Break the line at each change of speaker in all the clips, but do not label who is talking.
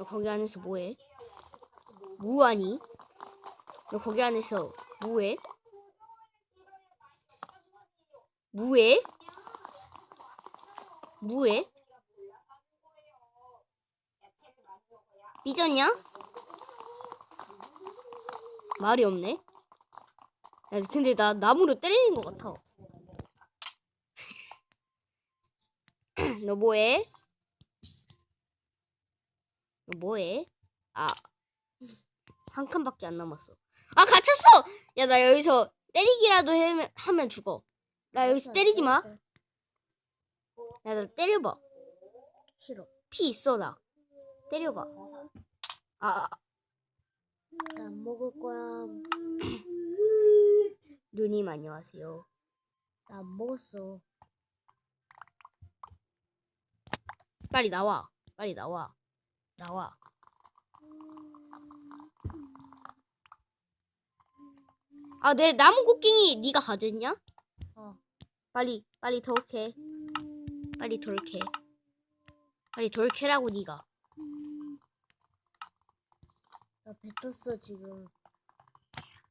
너 거기 안에서 뭐해? 뭐하니? 너 거기 안에서 뭐해? 뭐해? 뭐해? 삐졌냐? 말이 없네. 야, 근데 나 나무로 때리는 것 같아. 너 뭐해? 너 뭐해? 아, 한 칸밖에 안 남았어. 아, 갇혔어! 야, 나 여기서 때리기라도 해, 하면 죽어. 나 여기서 때리지 마. 야, 나 때려봐.
싫어.
피 있어, 나. 때려가. 아, 아,
나안 먹을 거야.
누님 안녕하세요.
나 안 먹었어.
빨리 나와. 빨리 나와. 나와. 아, 내 나무 곡괭이 네가 가졌냐?
어.
빨리 빨리 돌캐. 빨리 돌캐. 빨리 돌캐라고 네가.
나 뱉었어 지금.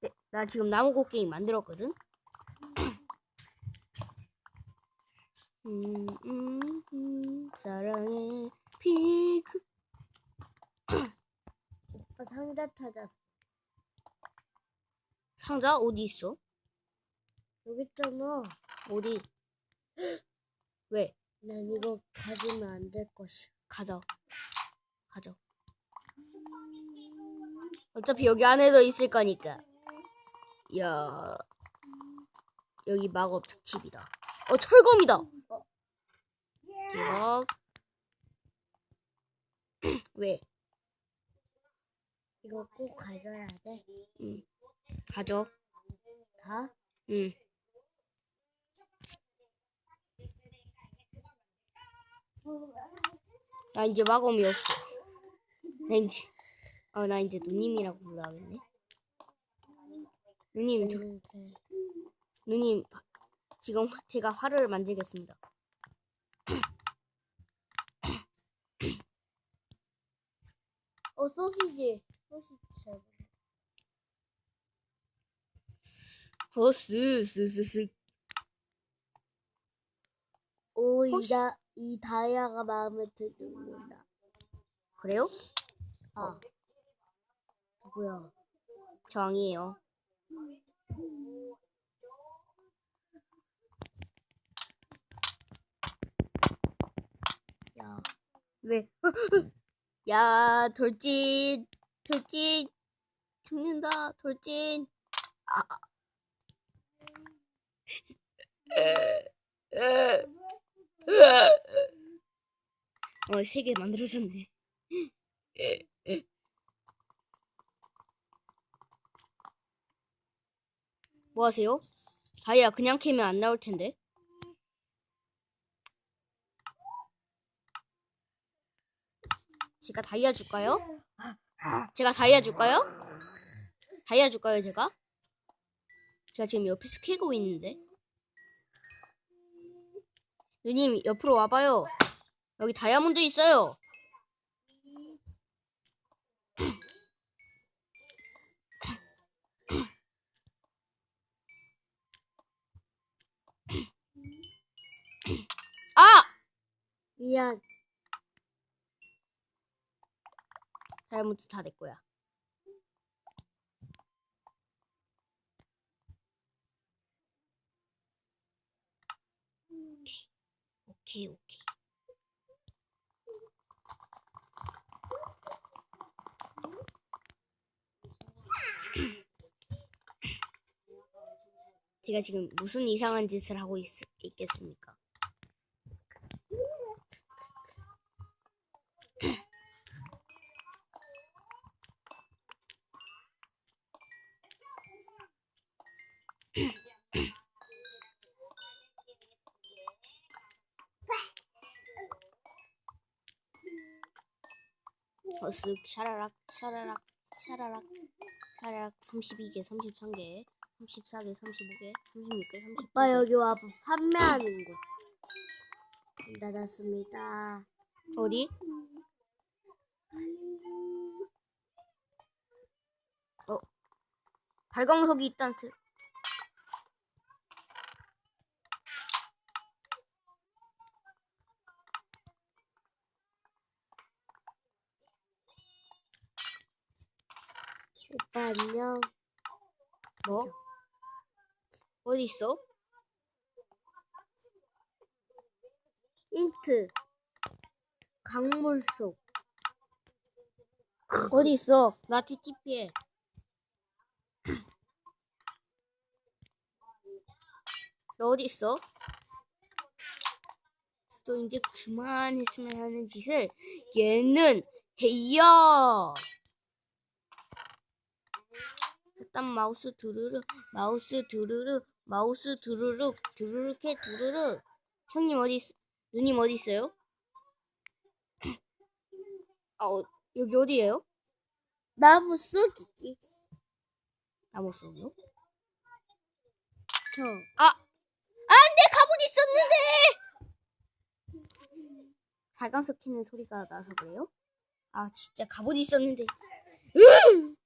네, 나 지금 나무 곡괭이 만들었거든. 음, 음, 음, 사랑해 피크.
오빠 상자 찾았어.
상자 어디 있어?
여기 있잖아.
어디? 왜?
난 이거 가지면 안 될 것이.
가져. 가져. 어차피 여기 안에도 있을 거니까. 야. 여기 마법 특집이다. 어, 철검이다. 대박. 왜?
이거 꼭 가져야 돼.
응. 가져.
다?
응. 나 이제 마검이 없어. 나 이제, 어, 나 이제 누님이라고 불러야겠네. 누님, 저. 누님, 바- 지금 화- 제가 화를 만들겠습니다.
어 소시지.
허스, 스스스.
오,
혹시-
이다 이 다이아가 마음에 드는구나.
그래요?
아. 누구야?
정이에요.
야,
왜? 야, 돌진, 돌진, 죽는다, 돌진. 아. 어, 세 개 만들어졌네. 뭐 하세요? 다이아 그냥 캐면 안 나올 텐데. 제가 다이아 줄까요? 제가 다이아 줄까요? 다이아 줄까요, 제가? 제가 지금 옆에서 캐고 있는데. 누님, 옆으로 와봐요. 여기 다이아몬드 있어요. 아!
미안.
다이아몬드 다 내 거야. 오케이, 오케이, 오케이. 제가 지금 무슨 이상한 짓을 하고 있, 있겠습니까? 버스 샤라락 샤라락 샤라락 샤라락 32개 33개 34개 35개 36개 36개
오빠 여기 와 판매하는 곳 닫았습니다.
어디? 어. 발광석이 있단 슬
오빠 안녕.
뭐? 어디 있어?
힌트. 강물 속.
어디 있어? 나 TTP해. 너 어디 있어? 또 이제 그만했으면 하는 짓을 얘는 해요. 일단 마우스 두루루, 마우스 두루루, 마우스 두루룩, 두루룩해 두루룩. 형님 어디 있, 누님 어디 있어요? 아, 어, 여기 어디예요?
나무 쑥이지.
나못 썼요?
저.
아, 안돼 갑옷 있었는데. 발광석 키는 소리가 나서 그래요? 아 진짜 갑옷 있었는데. 으!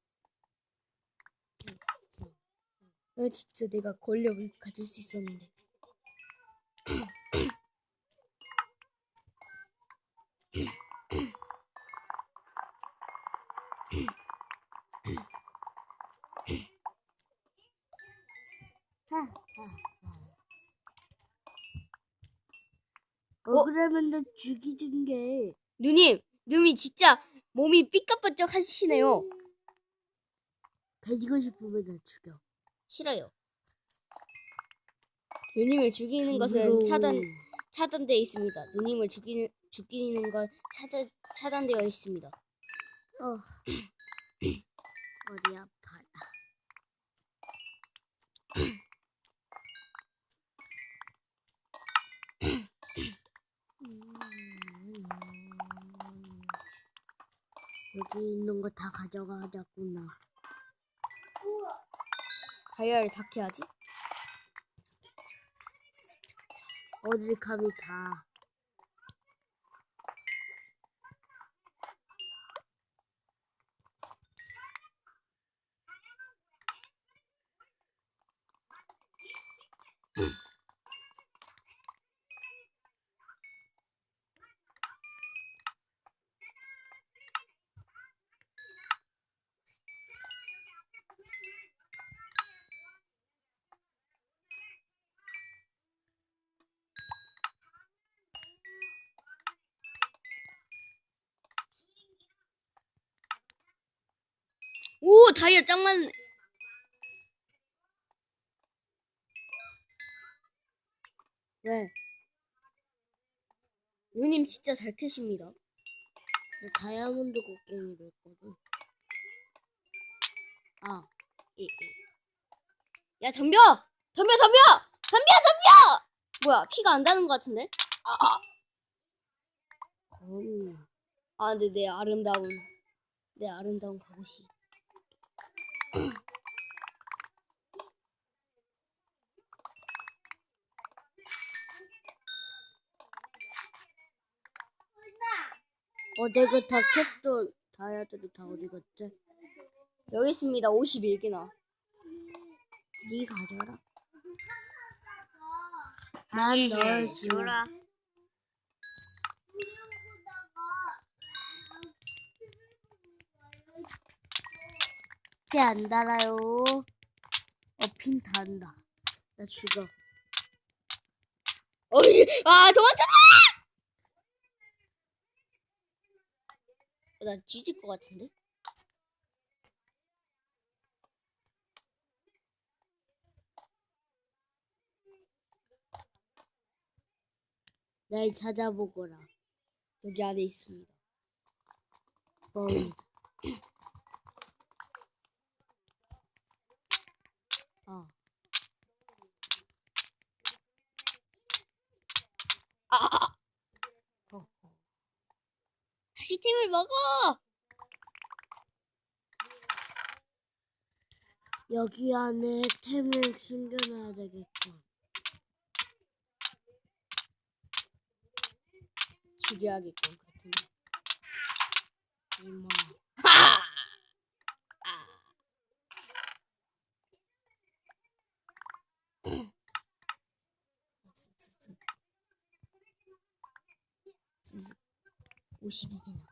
아 진짜 내가 권력을 가질 수 있었는데.
어, 그러면 나 죽이는 게.
누님, 누님이 진짜 몸이 삐까뻔쩍 하시네요.
가지고 싶으면 나 죽여.
싫어요. 누님을 죽이는 것은. 차단 차단되어 있습니다. 누님을 죽이는 죽이는 건 차단 차단되어 있습니다.
어. 어디 아파라. 여기 있는 거 다 가져가자꾸나.
다이아를 다 캐야지.
어딜 감히 다.
오 다이아 짱 많네.
왜?
누님 진짜 잘 캐십니다.
나 다이아몬드 곡괭이로 했거든. 아,
예, 예. 야 덤벼! 덤벼 덤벼! 덤벼 덤벼! 뭐야 피가 안 다는 것 같은데? 아, 아.
거미.
아 근데 내 아름다운 내 아름다운 갑옷이.
어, 내가 다 캡던 다이아들이 다 어디 갔지?
여기 있습니다. 51개나.
네 가져라. 난널
줘라.
피안 달아요. 어, 핀 단다. 나 죽어.
어이, 아 도망쳐라! 나 뒤질 것 같은데?
날 찾아보거라.
여기 안에 있습니다.
뻥.
아, 아, 아.
어,
다시 팀을 먹어!
여기 안에 템을 숨겨놔야 되겠군.
죽여야겠군 같은데.
이모.
하! 52개 나.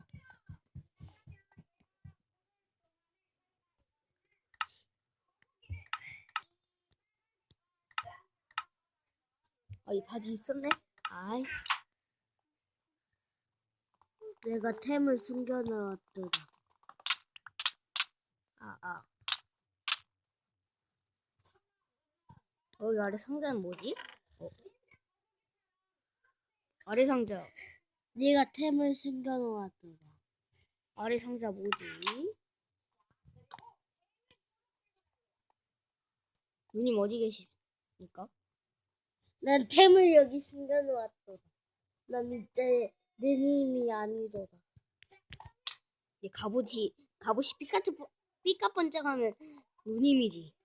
아, 이 바지 있었네? 아이,
내가 템을 숨겨놓았더라.
아, 아. 여기 아래 상자는 뭐지? 어. 아래 상자.
네가 템을 숨겨놓았더라.
아래 상자 뭐지? 누님 어디 계십니까?
난 템을 여기 숨겨놓았더라. 난 이제 내 님이 아니더라.
이 갑옷이 갑옷이 삐까뻔 삐까번쩍하면 누님이지.